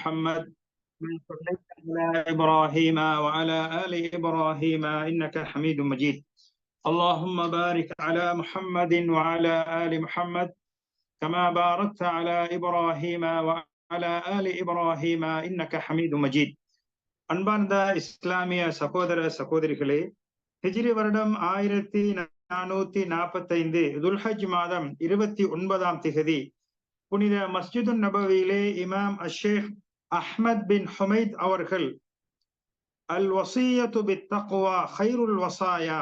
محمد من صليت على إبراهيم وعلى آل إبراهيم إنك حميد مجيد اللهم بارك على محمد وعلى آل محمد كما باركت على إبراهيم وعلى آل إبراهيم إنك حميد مجيد அன்பார்ந்த இஸ்லாமிய சகோதர சகோதரிகளே ஹிஜ்ரி வருடம் ஆயிரத்தி நானூத்தி நாற்பத்தி ஐந்து துல்ஹஜ் மாதம் இருபத்தி ஒன்பதாம் திகதி புனித மஸ்ஜிது நபவியிலே இமாம் அஷேக் அஹ்மத் பின் ஹுமைத் அவர்கள் அல் வசியத்து பி தக்குவா ஹைருல் வசாயா.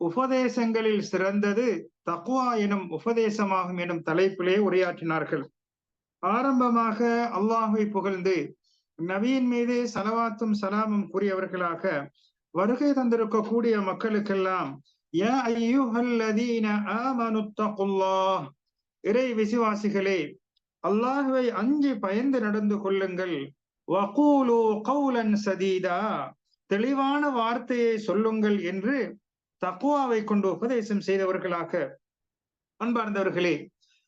உபதேசங்களில் சிறந்தது தக்குவா எனும் உபதேசமாகும் எனும் தலைப்பிலே உரையாற்றினார்கள். ஆரம்பமாக அல்லாஹை புகழ்ந்து நபியின் மீது சலவாத்தும் சலாமும் கூறியவர்களாக வருகை தந்திருக்கக்கூடிய மக்களுக்கெல்லாம் இறை விசுவாசிகளே அல்லாஹுவை அஞ்சி பயந்து நடந்து கொள்ளுங்கள். வகூலு கவுலன் சதீதா. தெளிவான வார்த்தையை சொல்லுங்கள் என்று தக்குவாவை கொண்டு உபதேசம் செய்தவர்களாக அன்பார்ந்தவர்களே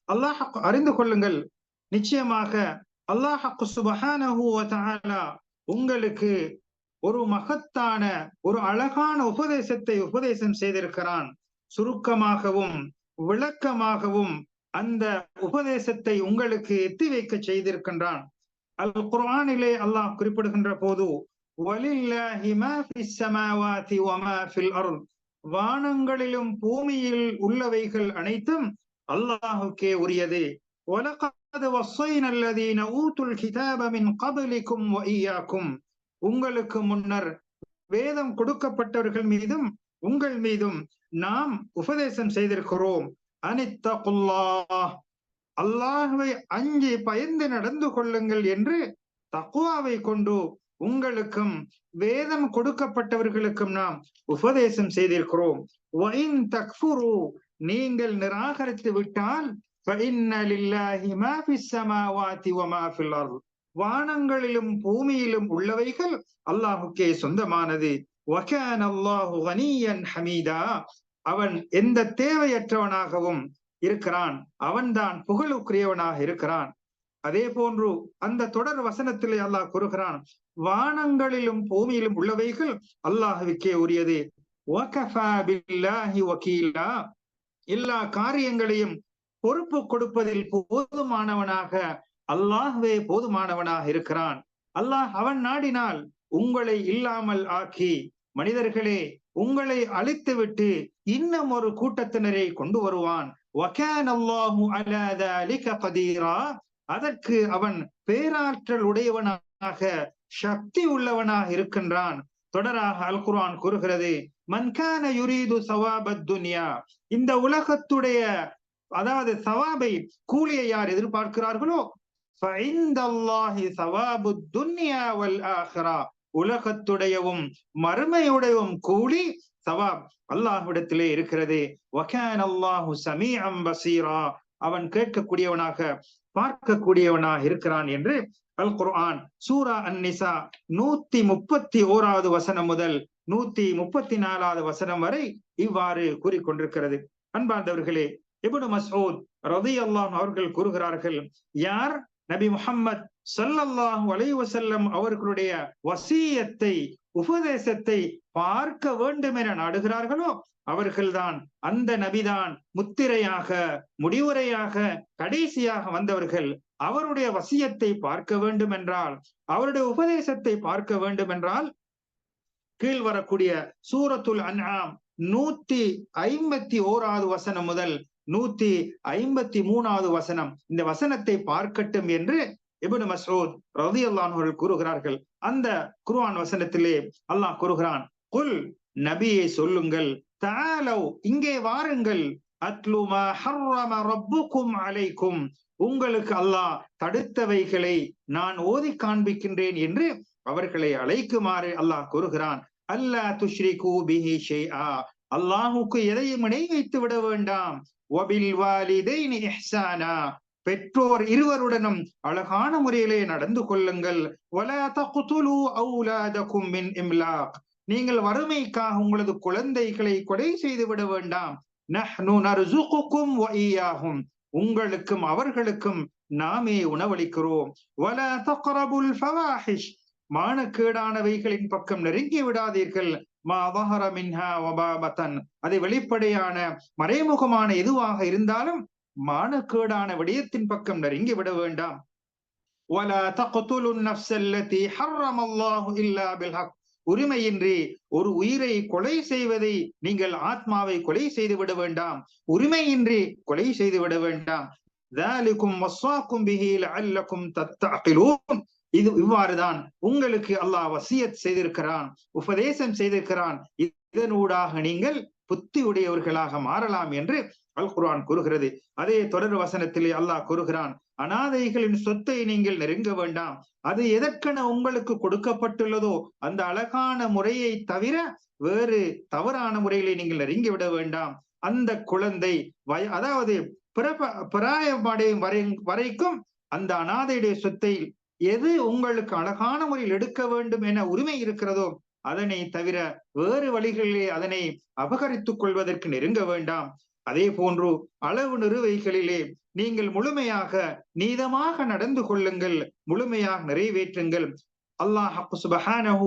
அல்லாஹ் அறிந்து கொள்ளுங்கள். நிச்சயமாக அல்லாஹ் சுபஹானஹு உங்களுக்கு ஒரு மகத்தான ஒரு அழகான உபதேசத்தை உபதேசம் செய்திருக்கிறான். சுருக்கமாகவும் விளக்கமாகவும் அந்த உபதேசத்தை உங்களுக்கு எத்தி வைக்க செய்திருக்கின்றான். அல் குர்ஆனிலே அல்லாஹ் குறிப்பிடுகின்ற போது வானங்களிலும் பூமியில் உள்ளவைகள் அனைத்தும் அல்லாஹுக்கே உரியது. உங்களுக்கு முன்னர் வேதம் கொடுக்கப்பட்டவர்கள் மீதும் உங்கள் மீதும் நாம் உபதேசம் செய்திருக்கிறோம். அனித்தகுல்லா அல்லாஹுவை அஞ்சி பயந்து நடந்து கொள்ளுங்கள் என்று தக்குவாவை கொண்டு உங்களுக்கும் வேதம் கொடுக்கப்பட்டவர்களுக்கும் நாம் உபதேசம் செய்திருக்கிறோம். நீங்கள் நிராகரித்து விட்டால் வானங்களிலும் பூமியிலும் உள்ளவைகள் அல்லாஹுக்கே சொந்தமானது. ஹமீதா. அவன் எந்த தேவையற்றவனாகவும் இருக்கிறான் அவன்தான் புகழுக்குரியவனாக இருக்கிறான். அதே போன்று அந்த தொடர் வசனத்திலே அல்லாஹ் கூறுகிறான் வானங்களிலும் பூமியிலும் உள்ளவைகள் அல்லாஹுக்கே உரியது. எல்லா காரியங்களையும் பொறுப்பு கொடுப்பதில் போதுமானவனாக அல்லாஹ்வே போதுமானவனாக இருக்கிறான். அல்லாஹ் அவன் நாடினால் உங்களை இல்லாமல் ஆக்கி மனிதர்களே உங்களை அழித்துவிட்டு இன்னும் ஒரு கூட்டத்தினரை கொண்டு வருவான். அதற்கு அவன் பேராற்றல் உடையவனாக சக்தி உள்ளவனாக இருக்கின்றான். தொடராக அல் குர்ஆன் கூறுகிறது மன்கான யுரீது சவாபத் துன்யா. இந்த உலகத்துடைய அதாவது சவாபை கூலியை யார் எதிர்பார்க்கிறார்களோ? உலகத்துடையவும் மறுமையுடையவும் கூடி சவாப் அல்லாஹ்விடத்திலே இருக்கிறது. அவன் கேட்கக்கூடியவனாக பார்க்கக்கூடியவனாக இருக்கிறான் என்று அல் குர்ஆன் சூரா அந்நிசா நூத்தி முப்பத்தி ஓராவது வசனம் முதல் நூத்தி முப்பத்தி நாலாவது வசனம் வரை இவ்வாறு கூறிக்கொண்டிருக்கிறது. அன்பார்ந்தவர்களே இபுனு மசூத் ரதி அல்லாஹ் அவர்கள் கூறுகிறார்கள் யார் நபி முகம்மது சல்லல்லாஹு அலைவசல்லம் அவர்களுடைய வசீயத்தை உபதேசத்தை பார்க்க வேண்டும் என நாடுகிறார்களோ அவர்கள்தான் அந்த நபிதான் முத்திரையாக முடிவுரையாக கடைசியாக வந்தவர்கள். அவருடைய வசியத்தை பார்க்க வேண்டும் என்றால் அவருடைய உபதேசத்தை பார்க்க வேண்டும் என்றால் கீழ் வரக்கூடிய சூரத்துல் அன்ஆம் நூத்தி ஐம்பத்தி ஓராவது வசனம் முதல் நூத்தி ஐம்பத்தி மூணாவது வசனம். இந்த வசனத்தை பார்க்கட்டும் என்று இபுன் மசூத் ரவி அல்லாஹர்கள் கூறுகிறார்கள். அந்த குருவான் வசனத்திலே அல்லாஹ் கூறுகிறான் குல் நபியை சொல்லுங்கள் தாலவ் இங்கே வாருங்கள் அத்லுமா ஹர்ரம ரப்புக்கும் அலைக்கும் உங்களுக்கு அல்லாஹ் தடுத்தவைகளை நான் ஓதி காண்பிக்கின்றேன் என்று அவர்களை அழைக்குமாறு அல்லாஹ் கூறுகிறான். அல்லா துஷ்ரி கூபிஹி ஷே அல்லாஹுக்கு எதையும் இணை வைத்து விட வேண்டாம். பெற்றோர் இருவருடனும் அழகான முறையிலே நடந்து கொள்ளுங்கள். நீங்கள் வறுமைக்காக உங்களது குழந்தைகளை கொலை செய்து விட வேண்டாம். உங்களுக்கும் அவர்களுக்கும் நாமே உணவளிக்கிறோம். வல ஃபவாஹிஷ் மானக்கேடானவைகளின் பக்கம் நெருங்கி விடாதீர்கள். அது வெளிப்படையான மறைமுகமான எதுவாக இருந்தாலும் மானக்கேடான விடயத்தின் பக்கம் நெருங்கி விட வேண்டாம். உரிமையின்றி ஒரு உயிரை கொலை செய்வதை நீங்கள் ஆத்மாவை கொலை செய்து விட வேண்டாம். உரிமையின்றி கொலை செய்து விட வேண்டாம். இது இவ்வாறுதான் உங்களுக்கு அல்லாஹ் வசியத் செய்திருக்கிறான் உபதேசம் செய்திருக்கிறான். இதனூடாக நீங்கள் புத்தி உடையவர்களாக மாறலாம் என்று அல் குர்ஆன் கூறுகிறது. அதே தொடர் வசனத்திலே அல்லாஹ் கூறுகிறான் அனாதைகளின் சொத்தை நீங்கள் நெருங்க வேண்டாம். அது எதற்கென உங்களுக்கு கொடுக்கப்பட்டுள்ளதோ அந்த அழகான முறையை தவிர வேறு தவறான முறையிலே நீங்கள் நெருங்கி விட வேண்டாம். அந்த குழந்தை வய அதாவது பிறப்ப பிராயமடையும் வரை வரைக்கும் அந்த அனாதையுடைய சொத்தை எது உங்களுக்கு அழகான முறையில் எடுக்க வேண்டும் என உரிமை இருக்கிறதோ அதனை தவிர வேறு வழிகளிலே அதனை அபகரித்துக் கொள்வதற்கு நெருங்க வேண்டாம். அதே போன்று அளவு நிறுவைகளிலே நீங்கள் முழுமையாக நீதமாக நடந்து கொள்ளுங்கள் முழுமையாக நிறைவேற்றுங்கள். அல்லாஹ் சுபஹானஹு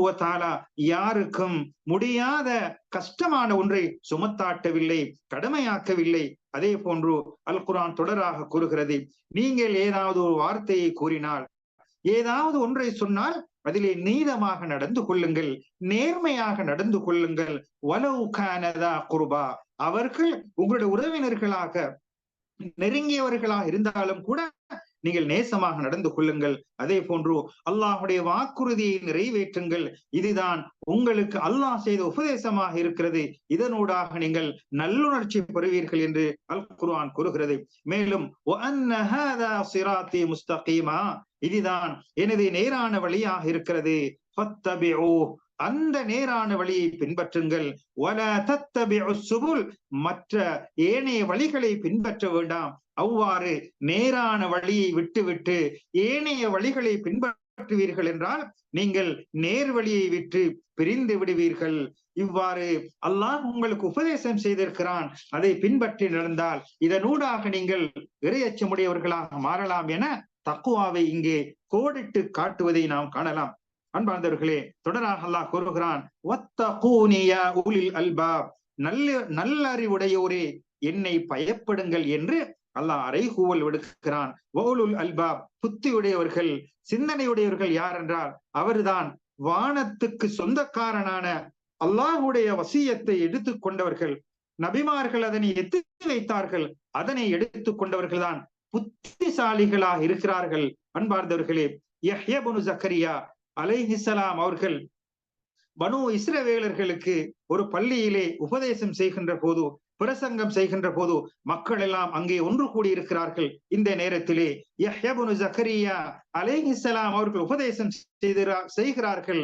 யாருக்கும் முடியாத கஷ்டமான ஒன்றை சுமத்தாட்டவில்லை கடமையாக்கவில்லை. அதே போன்று அல் குரான் தொடராக கூறுகிறது நீங்கள் ஏதாவது ஒரு வார்த்தையை கூறினால் ஏதாவது ஒன்றை சொன்னால் அதிலே நீதமாக நடந்து கொள்ளுங்கள் நேர்மையாக நடந்து கொள்ளுங்கள். வலவு கானதா குருபா. அவர்கள் உங்களுடைய உறவினர்களாக நெருங்கியவர்களாக இருந்தாலும் கூட நீங்கள் நேசமாக நடந்து கொள்ளுங்கள். அதே போன்று அல்லாஹுடைய வாக்குறுதியை நிறைவேற்றுங்கள். இதுதான் உங்களுக்கு அல்லாஹ் செய்த உபதேசமாக இருக்கிறது. இதனூடாக நீங்கள் நல்லுணர்ச்சி பெறுவீர்கள் என்று அல் குர்ஆன் கூறுகிறது. மேலும் முஸ்தகிமா. இதுதான் எனது நேரான வழியாக இருக்கிறது. அந்த நேரான வழியை பின்பற்றுங்கள். வல தத்தபி சுபுல் மற்ற ஏனைய வழிகளை பின்பற்ற வேண்டாம். அவ்வாறு நேரான வழியை விட்டுவிட்டு ஏனைய வழிகளை பின்பற்றுவீர்கள் என்றால் நீங்கள் நேர் வழியை விட்டு பிரிந்து விடுவீர்கள். இவ்வாறு அல்லாஹ் உங்களுக்கு உபதேசம் செய்திருக்கிறான். அதை பின்பற்றி நடந்தால் இதனூடாக நீங்கள் இறையச்சமுடையவர்களாக மாறலாம் என தக்குவாவை இங்கே கோடிட்டு காட்டுவதை நாம் காணலாம். அன்பார்ந்தவர்களே தொடராக அல்லாஹ் கூறுகிறான் அல்பாப். நல்ல நல்லறிவுடையோரே என்னை பயப்படுங்கள் என்று அல்லாஹ் அறைகூவல் விடுக்கிறான். ஓலுல் அல்பாப் புத்தியுடையவர்கள் சிந்தனையுடையவர்கள் யார் என்றால் அவர்தான் வானத்துக்கு சொந்தக்காரனான அல்லாஹுடைய வசியத்தை எடுத்து கொண்டவர்கள். நபிமார்கள் அதனை எத்து வைத்தார்கள் அதனை எடுத்து கொண்டவர்கள் தான் புத்திசாலிகளாக இருக்கிறார்கள். அன்பார்ந்தவர்களே யஹ்யபுனு ஜக்கரியா அலைஹிசலாம் அவர்கள் பனு இஸ்ரவேலர்களுக்கு ஒரு பள்ளியிலே உபதேசம் செய்கின்ற போது பிரசங்கம் செய்கின்ற போது மக்கள் எல்லாம் அங்கே ஒன்று கூடி இருக்கிறார்கள் இந்த நேரத்திலே யஹ்யபுனு ஜக்கரியா அலைஹிசலாம் அவர்கள் உபதேசம் செய்கிறார்கள்.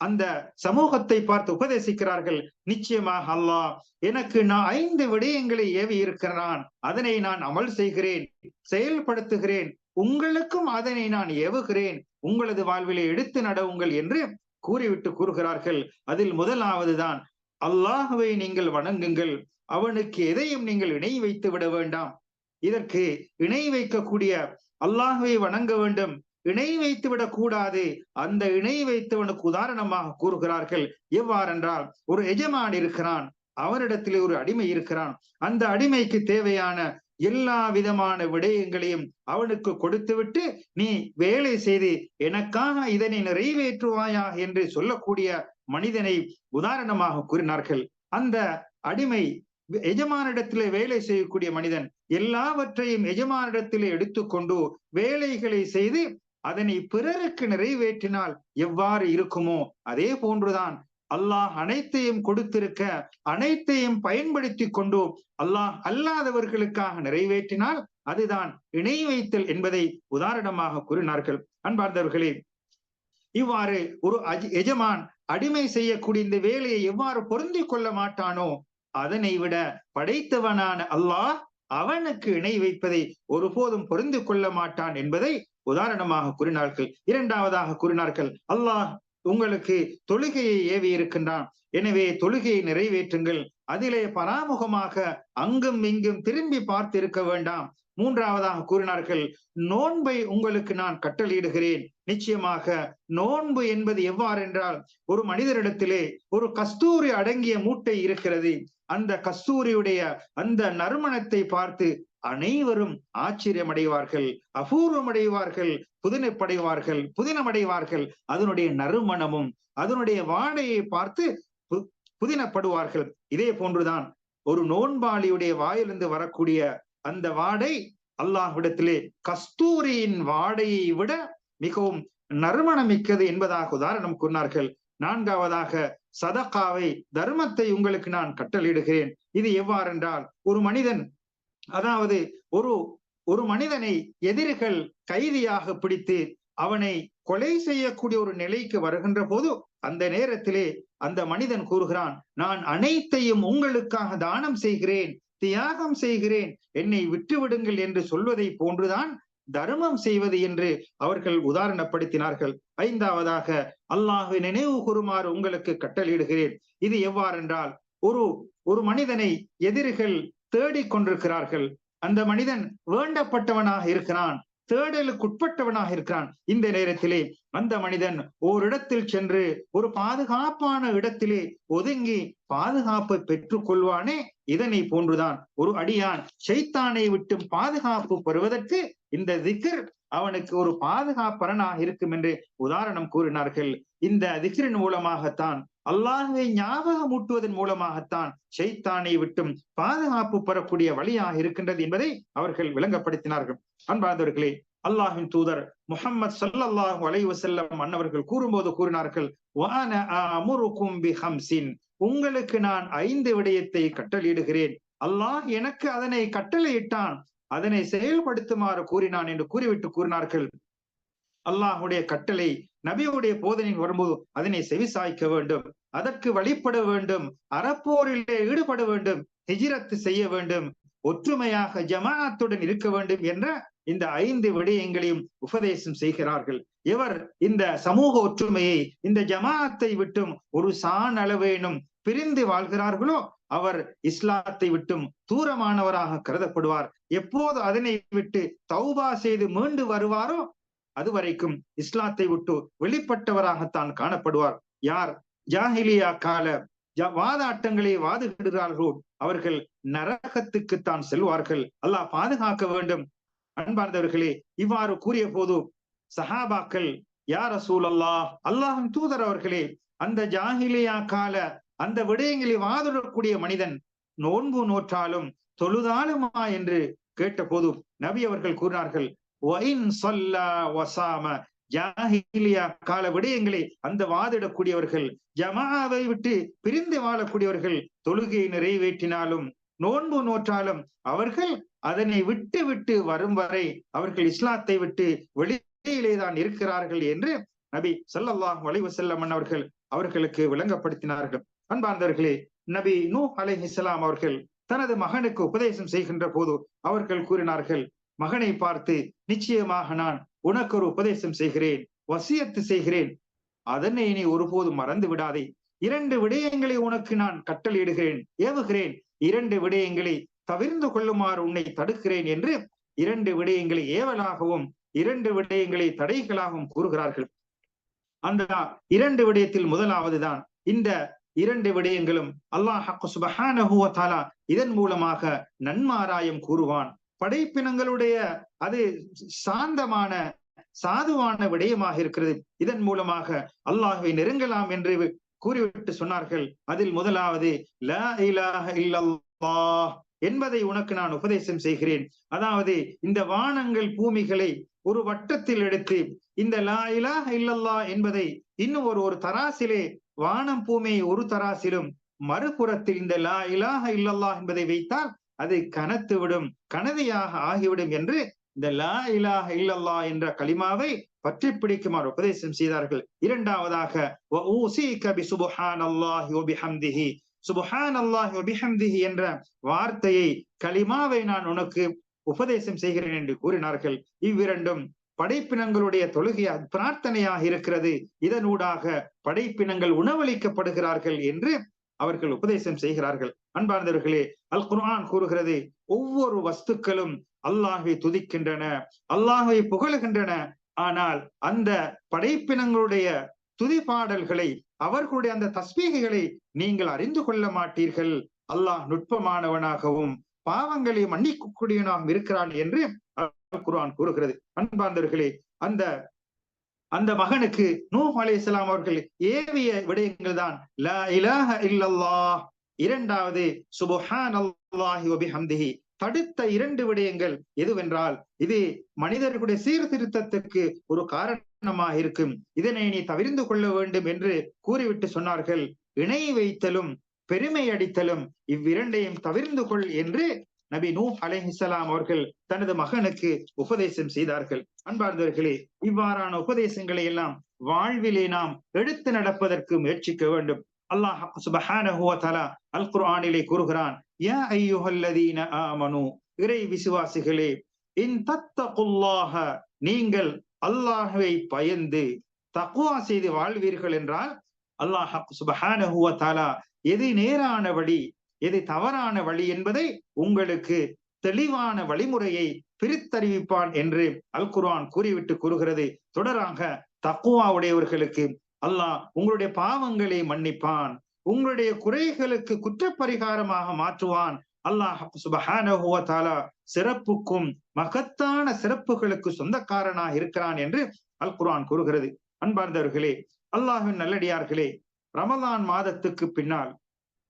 அந்த சமூகத்தை பார்த்து உபதேசிக்கிறார்கள். நிச்சயமாக அல்லாஹ் எனக்கு நான் ஐந்து விடயங்களை ஏவி இருக்கிறான். அதனை நான் அமல் செய்கிறேன் செயல்படுத்துகிறேன். உங்களுக்கும் அதனை நான் ஏவுகிறேன். உங்களது வாழ்விலே எடுத்து நடவுங்கள் என்று கூறிவிட்டு கூறுகிறார்கள். அதில் முதலாவதுதான் அல்லாஹுவை நீங்கள் வணங்குங்கள் அவனுக்கு எதையும் நீங்கள் இணை வைத்து விட வேண்டாம். இதற்கு இணை வைக்கக்கூடிய அல்லாஹுவை வணங்க வேண்டும் இணை வைத்து விடக் கூடாது அந்த இணை வைத்தவனுக்கு உதாரணமாக கூறுகிறார்கள். எவ்வாறென்றால் ஒரு எஜமான் இருக்கிறான் அவனிடத்திலே ஒரு அடிமை இருக்கிறான். அந்த அடிமைக்கு தேவையான எல்லா விதமான விடயங்களையும் அவனுக்கு கொடுத்துவிட்டு நீ வேலை செய்து எனக்காக இதனை நிறைவேற்றுவாயா? என்று சொல்லக்கூடிய மனிதனை உதாரணமாக கூறினார்கள். அந்த அடிமை எஜமானிடத்திலே வேலை செய்யக்கூடிய மனிதன் எல்லாவற்றையும் எஜமானிடத்திலே எடுத்துக்கொண்டு வேலைகளை செய்து அதனை பிறருக்கு நிறைவேற்றினால் எவ்வாறு இருக்குமோ அதே போன்றுதான் அல்லாஹ் அனைத்தையும் கொடுத்திருக்க அனைத்தையும் பயன்படுத்தி கொண்டு அல்லாஹ் அல்லாதவர்களுக்காக நிறைவேற்றினால் அதுதான் இணை வைத்தல் என்பதை உதாரணமாக கூறினார்கள். அன்பார்ந்தவர்களே இவ்வாறு ஒரு எஜமான் அடிமை செய்யக்கூடிய இந்த வேலையை எவ்வாறு பொருந்தி கொள்ள மாட்டானோ அதனை விட படைத்தவனான அல்லாஹ் அவனுக்கு இணை வைப்பதை ஒருபோதும் பொருந்து கொள்ள மாட்டான் என்பதை உதாரணமாக கூறினார்கள். இரண்டாவதாக கூறினார்கள் அல்லாஹ் உங்களுக்கு தொழுகையை ஏவி இருக்கின்றான். எனவே தொழுகையை நிறைவேற்றுங்கள். அதிலே பராமுகமாக அங்கும் இங்கும் திரும்பி பார்த்து இருக்க வேண்டாம். மூன்றாவதாக கூறினார்கள் நோன்பை உங்களுக்கு நான் கட்டளையிடுகிறேன். நிச்சயமாக நோன்பு என்பது எவ்வாறு என்றால் ஒரு மனிதரிடத்திலே ஒரு கஸ்தூரி அடங்கிய மூட்டை இருக்கிறது. அந்த கஸ்தூரியுடைய அந்த நறுமணத்தை பார்த்து அனைவரும் ஆச்சரியமடைவார்கள் அபூர்வமடைவார்கள். புதினப்படைவார்கள் புதினமடைவார்கள். அதனுடைய நறுமணமும் அதனுடைய வாடையை பார்த்து புதினப்படுவார்கள். இதே போன்றுதான் ஒரு நோன்பாளியுடைய வாயிலிருந்து வரக்கூடிய அந்த வாடை அல்லாஹ்விடத்திலே கஸ்தூரியின் வாடையை விட மிகவும் நறுமணமிக்கது என்பதாக உதாரணம் கூறினார்கள். நான்காவதாக சதகாவை தர்மத்தை உங்களுக்கு நான் கட்டளிடுகிறேன் இது எவ்வாறென்றால் ஒரு மனிதன் அதாவது ஒரு ஒரு மனிதனை எதிரிகள் கைதியாக பிடித்து அவனை கொலை செய்யக்கூடிய ஒரு நிலைக்கு வருகின்ற போது அந்த நேரத்திலே அந்த மனிதன் கூறுகிறான் நான் அனைத்தையும் உங்களுக்காக தானம் செய்கிறேன் தியாகம் செய்கிறேன் என்னை விட்டுவிடுங்கள் என்று சொல்வதை போன்றுதான் தர்மம் செய்வது என்று அவர்கள் உதாரணப்படுத்தினார்கள். ஐந்தாவதாக அல்லாஹு நினைவு கூறுமாறு உங்களுக்கு கட்டளையிடுகிறேன். இது எவ்வாறென்றால் ஒரு ஒரு மனிதனை எதிரிகள் தேடிக் கொண்டிருக்கிறார்கள். அந்த மனிதன் வேண்டப்பட்டவனாக இருக்கிறான் தேடலுக்குட்பட்டவனாக இருக்கிறான். இந்த நேரத்திலே அந்த மனிதன் ஓரிடத்தில் சென்று ஒரு பாதுகாப்பான இடத்திலே ஒதுங்கி பாதுகாப்பை பெற்றுக் கொள்வானே? இதனை போன்றுதான் ஒரு அடியான் சைத்தானை விட்டு பாதுகாப்பு பெறுவதற்கு இந்த திகர் அவனுக்கு ஒரு பாதுகாப்பரனாக இருக்கும் என்று உதாரணம் கூறினார்கள். இந்த திகரின் மூலமாகத்தான் அல்லாஹுவை ஞாபகம் ஊட்டுவதன் மூலமாகத்தான் ஷைத்தானை விட்டும் பாதுகாப்பு பெறக்கூடிய வழியாக இருக்கின்றது என்பதை அவர்கள் விளங்கப்படுத்தினார்கள். அன்பார்ந்தவர்களே அல்லாஹின் தூதர் முகமது சல்லல்லாஹு அலை வசல்லம் அன்னவர்கள் கூறும்போது கூறினார்கள் உங்களுக்கு நான் ஐந்து விடயத்தை கட்டளையிடுகிறேன். அல்லாஹ் எனக்கு அதனை கட்டளையிட்டான் அதனை செயல்படுத்துமாறு கூறினான் என்று கூறிவிட்டு கூறினார்கள். அல்லாஹுடைய கட்டளை நபியுடைய போதனை வரும்போது அதனை செவிசாய்க்க வேண்டும். அதற்கு வழிபட வேண்டும். அறப்போரிலே ஈடுபட வேண்டும். ஹிஜிரத்து செய்ய வேண்டும். ஒற்றுமையாக ஜமாத்துடன் இருக்க வேண்டும் என்ற இந்த ஐந்து விடயங்களையும் உபதேசம் செய்கிறார்கள். இவர் இந்த சமூக ஒற்றுமையை இந்த ஜமாத்தை விட்டும் ஒரு சான் அளவேனும் பிரிந்து வாழ்கிறார்களோ அவர் இஸ்லாத்தை விட்டும் தூரமானவராக கருதப்படுவார். எப்போது அதனை விட்டு தௌபா செய்து மீண்டு வருவாரோ அதுவரைக்கும் இஸ்லாத்தை விட்டு வெளிப்பட்டவராகத்தான் காணப்படுவார். யார்? ஜாஹிலியா கால வாதாட்டங்களை வாதிடுகிறார்களோ அவர்கள் நரகத்துக்குத்தான் செல்வார்கள். அல்லாஹ் பாதுகாக்க வேண்டும். அன்பார்ந்தவர்களே இவ்வாறு கூறிய போது சஹாபாக்கள் யார் அசூல் அல்லாஹ் அல்லாஹின் தூதர் அவர்களே அந்த ஜாஹிலியா கால அந்த விடயங்களை வாதிடக்கூடிய மனிதன் நோன்பு நோற்றாலும் தொழுதாலுமா? என்று கேட்டபோது நபி அவர்கள் கூறினார்கள் ஜாஹிலியா கால விடயங்களை அந்த வாதிடக்கூடியவர்கள் ஜமாவை விட்டு பிரிந்து வாழக்கூடியவர்கள் தொழுகையை நிறைவேற்றினாலும் நோன்பு நோற்றாலும் அவர்கள் அதனை விட்டு விட்டு வரும் வரை அவர்கள் இஸ்லாத்தை விட்டு வெளியிலே தான் இருக்கிறார்கள் என்று நபி சல்லாஹ் வலைவசல்லமன் அவர்கள் அவர்களுக்கு விளங்கப்படுத்தினார்கள். அன்பார்ந்தவர்களே நபி நூ அலைஹிஸ்லாம் அவர்கள் தனது மகனுக்கு உபதேசம் செய்கின்ற போது அவர்கள் கூறினார்கள் மகனை பார்த்து நிச்சயமாக நான் உனக்கு ஒரு உபதேசம் செய்கிறேன் வசியத்து செய்கிறேன். அதனை நீ ஒருபோதும் மறந்து விடாதே. இரண்டு விடயங்களை உனக்கு நான் கட்டளையிடுகிறேன் ஏவுகிறேன். இரண்டு விடயங்களை தவிர்ந்து கொள்ளுமாறு உன்னை தடுக்கிறேன் என்று இரண்டு விடயங்களை ஏவலாகவும் இரண்டு விடயங்களை தடைகளாகவும் கூறுகிறார்கள். அந்த இரண்டு விடயத்தில் முதலாவதுதான் இந்த இரண்டு விடயங்களும் அல்லாஹ் சுபஹானஹுவத்தாலா இதன் மூலமாக நன்மாராயம் கூறுவான். படைப்பினங்களுடைய அது சாந்தமான சாதுவான விடயமாக இருக்கிறது. இதன் மூலமாக அல்லாஹுவை நெருங்கலாம் என்று கூறிவிட்டு சொன்னார்கள். அதில் முதலாவது இலாஹ என்பதை உனக்கு நான் உபதேசம் செய்கிறேன். அதாவது இந்த வானங்கள் பூமிகளை ஒரு வட்டத்தில் எடுத்து இந்த லா இலாஹ இல்லல்லா என்பதை இன்னும் ஒரு ஒரு தராசிலே வானம் பூமியை ஒரு தராசிலும் மறுபுறத்தில் இந்த லா இலாஹ இல்லல்லா என்பதை வைத்தால் அது கனத்து விடும் கனதியாக ஆகிவிடும் என்று இந்த லா இலாஹ இல்லல்லா என்ற களிமாவை பற்றி பிடிக்குமாறு உபதேசம் செய்தார்கள். இரண்டாவதாக சுபஹான் அல்லாஹி என்ற வார்த்தையை களிமாவை நான் உனக்கு உபதேசம் செய்கிறேன் என்று கூறினார்கள். இவ்விரண்டும் படைப்பினங்களுடைய தொழுகை பிரார்த்தனையாக இருக்கிறது. இதனூடாக படைப்பினங்கள் உணவளிக்கப்படுகிறார்கள் என்று அவர்கள் உபதேசம் செய்கிறார்கள். அன்பார்ந்தவர்களே அல் குர்ஆன் கூறுகிறது ஒவ்வொரு வஸ்துக்களும் அல்லாஹை துதிக்கின்றன அல்லாஹை புகழுகின்றன. ஆனால் அந்த படைப்பினங்களுடைய துதி பாடல்களை அவர்களுடைய அந்த தஸ்மீகைகளை நீங்கள் அறிந்து கொள்ள மாட்டீர்கள். அல்லாஹ் நுட்பமானவனாகவும் பாவங்களை மன்னிக்கக்கூடியவனாகவும் இருக்கிறான் என்று குர்ஆன் கூறுகிறது. அன்பார்ந்தவர்களே அந்த அந்த மகனுக்கு நூ அலைஹிஸ்ஸலாம் அவர்கள் ஏவிய விடயங்கள் தான். லா இலாஹ இல்லல்லா இரண்டாவது சுபஹான் அல்லாஹி தடுத்த இரண்டு விடயங்கள் எதுவென்றால் இது மனிதர்களுடைய சீர்திருத்தத்துக்கு ஒரு காரணமாக இருக்கும். இதனை நீ தவிர்ந்து கொள்ள வேண்டும் என்று கூறிவிட்டு சொன்னார்கள். இணை வைத்தலும் பெருமை அடித்தலும் இவ்விரண்டையும் தவிர்ந்து கொள் என்று நபி நூ அலேஹிசலாம் அவர்கள் தனது மகனுக்கு உபதேசம் செய்தார்கள். அன்பார்ந்தவர்களே இவ்வாறான உபதேசங்களை எல்லாம் வாழ்விலே நாம் எடுத்து நடப்பதற்கு முயற்சிக்க வேண்டும். அல்லாஹ் சுபஹானஹு வ அல் குர்ஆனிலே கூறுகிறான் யா ஆமனு இறை விசுவாசிகளே இன் தத்தகுல்லாஹ நீங்கள் அல்லாஹுவை பயந்து தக்குவா செய்து வாழ்வீர்கள் என்றால் அல்லாஹ் சுபஹான வ எது நேரான வழி எது தவறான வழி என்பதை உங்களுக்கு தெளிவான வழிமுறையை பிரித்தறிவிப்பான் என்று அல் குர்ஆன் கூறிவிட்டு கூறுகிறது. தொடராக தக்குவா உடையவர்களுக்கு அல்லாஹ் உங்களுடைய பாவங்களை மன்னிப்பான். உங்களுடைய குறைகளுக்கு குற்றப்பரிகாரமாக மாற்றுவான். அல்லாஹ் சுபஹானஹு சிறப்புக்கும் மகத்தான சிறப்புகளுக்கு சொந்தக்காரனாக இருக்கிறான் என்று அல் குர்ஆன் கூறுகிறது. அன்பார்ந்தவர்களே அல்லாஹின் நல்லடியார்களே ரமலான் மாதத்துக்கு பின்னால்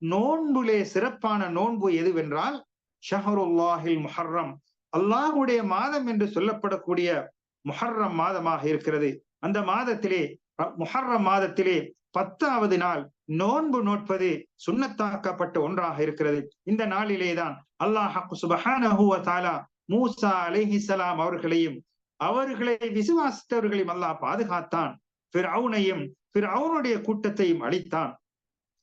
நோன்புலே சிறப்பான நோன்பு எதுவென்றால் ஷஹருல்லாஹில் முஹர்ரம். அல்லாஹுடைய மாதம் என்று சொல்லப்படக்கூடிய முஹர்ரம் மாதமாக இருக்கிறது. அந்த மாதத்திலே முஹர்ரம் மாதத்திலே பத்தாவது நாள் நோன்பு நோட்பது சுண்ணத்தாக்கப்பட்ட ஒன்றாக இருக்கிறது. இந்த நாளிலே தான் அல்லாஹ் சுபஹானஹு மூசா அலைஹிஸ்ஸலாம் அவர்களையும் அவர்களை விசுவாசித்தவர்களையும் அல்லாஹ் பாதுகாத்தான். பிற அவனையும் பிற அவனுடைய கூட்டத்தையும் அழித்தான்.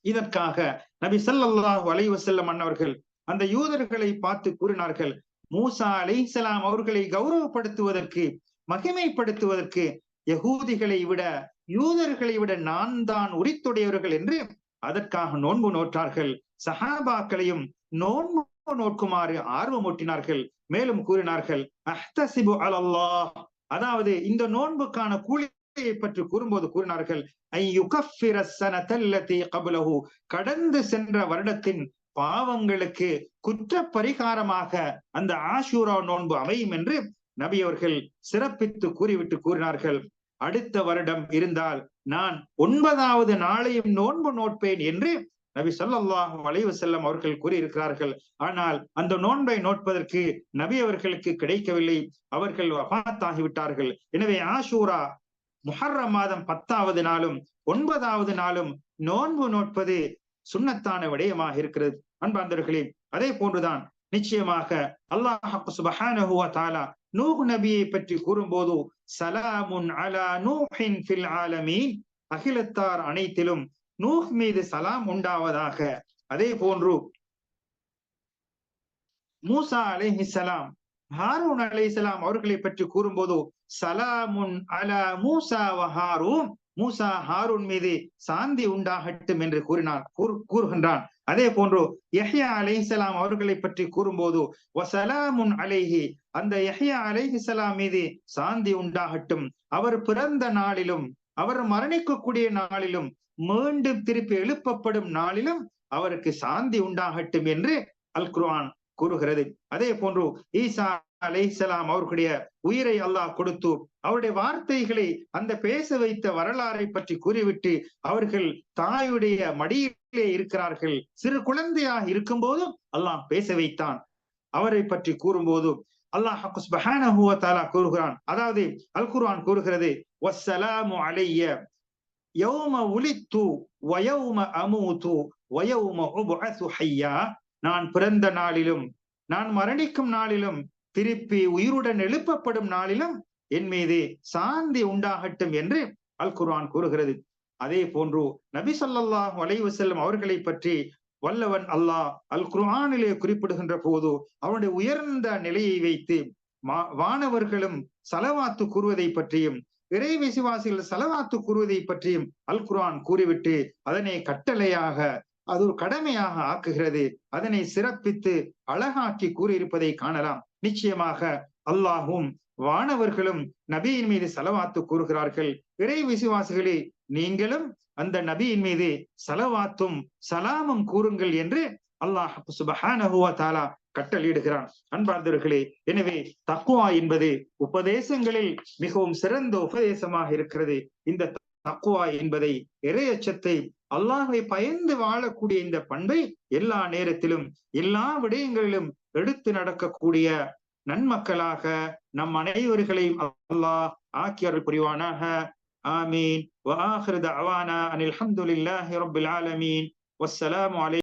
இதற்காக நபி ஸல்லல்லாஹு அலைஹி அன்னவர்கள் அந்த யூதர்களை பார்த்து கூறினார்கள் மூசா அலைஹிஸ்ஸலாம் அவர்களை கௌரவப்படுத்துவதற்கு மகிமைப்படுத்துவதற்கு யகூதிகளை விட யூதர்களை விட நான் தான் உரித்துடையவர்கள் என்று அதற்காக நோன்பு நோற்றார்கள். சஹாபாக்களையும் நோன்பு நோக்குமாறு ஆர்வமூட்டினார்கள் மேலும் கூறினார்கள் அஹ்தசிபு அலல்லாஹ். அதாவது இந்த நோன்புக்கான கூலி பற்றி கூறும்போது கூறினார்கள் கடந்து சென்ற வருடத்தின் பாவங்களுக்கு குற்ற பரிகாரமாக அந்த ஆஷூரா நோன்பு அமையும் என்று நபி அவர்கள் சிறப்பித்து கூறிவிட்டு கூறினார்கள். அடுத்த வருடம் இருந்தால் நான் ஒன்பதாவது நாளையும் நோன்பு நோட்பேன் என்று நபி சொல்லாஹு வளைவு செல்லம் அவர்கள் கூறியிருக்கிறார்கள். ஆனால் அந்த நோன்பை நோட்பதற்கு நபி அவர்களுக்கு கிடைக்கவில்லை. அவர்கள் வபாத்தாகிவிட்டார்கள் எனவே ஆஷூரா முஹர்ரம் மாதம் பத்தாவது நாளும் ஒன்பதாவது நாளும் நோன்பு நோட்பது சுண்ணத்தான விடயமாக இருக்கிறது. அன்பாந்தர்களே அதே போன்றுதான் நிச்சயமாக அல்லாஹ் சுபஹானஹு வ நூஹ் நபியை பற்றி கூறும்போது சலாமுன் அலா நூஹின் ஃபில் ஆலமீன். அகிலத்தார் அனைத்திலும் நூஹ் மீது சலாம் உண்டாவதாக. அதே போன்று மூசா அலைஹிஸ்ஸலாம் ஹாரூன் அலைஹிஸ்ஸலாம் அவர்களை பற்றி கூறும்போது சலாமுன் அலா மூசா வ மூசா ஹாரூன் மீது சாந்தி உண்டாகட்டும் என்று கூறினார் கூறுகின்றான். அதே போன்று யஹ்யா அலைஹிசலாம் அவர்களை பற்றி கூறும்போது வசலாமுன் அலைஹி. அந்த யஹ்யா அலைஹிசலாம் மீது சாந்தி உண்டாகட்டும். அவர் பிறந்த நாளிலும் அவர் மரணிக்கக்கூடிய நாளிலும் மீண்டும் திருப்பி எழுப்பப்படும் நாளிலும் அவருக்கு சாந்தி உண்டாகட்டும் என்று அல் குர்ஆன் கூறுகிறது. அதே போன்று ஈசா அலைசலாம் அவர்களுடைய உயிரை அல்லாஹ் கொடுத்து அவருடைய வார்த்தைகளை அந்த பேச வைத்த வரலாறை பற்றி கூறிவிட்டு அவர்கள் தாயுடைய மடியிலே இருக்கிறார்கள். சிறு குழந்தையாக இருக்கும் போதும் அல்லாஹ் பேச வைத்தான். அவரை பற்றி கூறும்போது அல்லாஹ் சுப்ஹானஹு கூறுகிறான். அதாவது அல் குர்ஆன் கூறுகிறது வஸ்ஸலாமு அலைய யௌம உலித்து வயௌம அமூது வயௌம உபஅது ஹய்யா. நான் பிறந்த நாளிலும் நான் மரணிக்கும் நாளிலும் திருப்பி உயிருடன் எழுப்பப்படும் நாளிலும் என் மீது சாந்தி உண்டாகட்டும் என்று அல் குர்ஆன் கூறுகிறது. அதே போன்று நபி ஸல்லல்லாஹு அலைஹி அவர்களை பற்றி வல்லவன் அல்லாஹ் அல் குர்ஆனிலே குறிப்பிடுகின்ற போது அவனுடைய உயர்ந்த நிலையை வைத்து வானவர்களும் சலவாத்து கூறுவதை பற்றியும் இறை விசுவாசிகள் சலவாத்து கூறுவதை பற்றியும் அல் குர்ஆன் கூறிவிட்டு அதனை கட்டளையாக அது ஒரு கடமையாக ஆக்குகிறது. அதனை சிறப்பித்து அழகாக்கி கூறியிருப்பதை காணலாம். நிச்சயமாக அல்லாஹும் வானவர்களும் நபியின் மீது செலவாத்து கூறுகிறார்கள். இறை விசுவாசிகளே நீங்களும் அந்த நபியின் மீது சலவாத்தும் சலாமும் கூறுங்கள் என்று அல்லாஹ் சுபஹானஹுவா தாலா கட்டளையிடுகிறான். அன்பார்ந்தவர்களே எனவே தக்குவா என்பது உபதேசங்களில் மிகவும் சிறந்த உபதேசமாக இருக்கிறது. இந்த தக்குவா என்பதை இறையச்சத்தை அல்லாஹை பயந்து வாழக்கூடிய இந்த பண்பை எல்லா நேரத்திலும் எல்லா விடயங்களிலும் எடுத்து நடக்கக்கூடிய நன்மக்களாக நம் அனைவர்களையும் அல்லாஹ் ஆக்கியர்கள் புரிவானாக ஆமீன். அவானா அனில் அஹமதுல்லாஹி ரபுல் ஆலமீன். வசலாம் அலை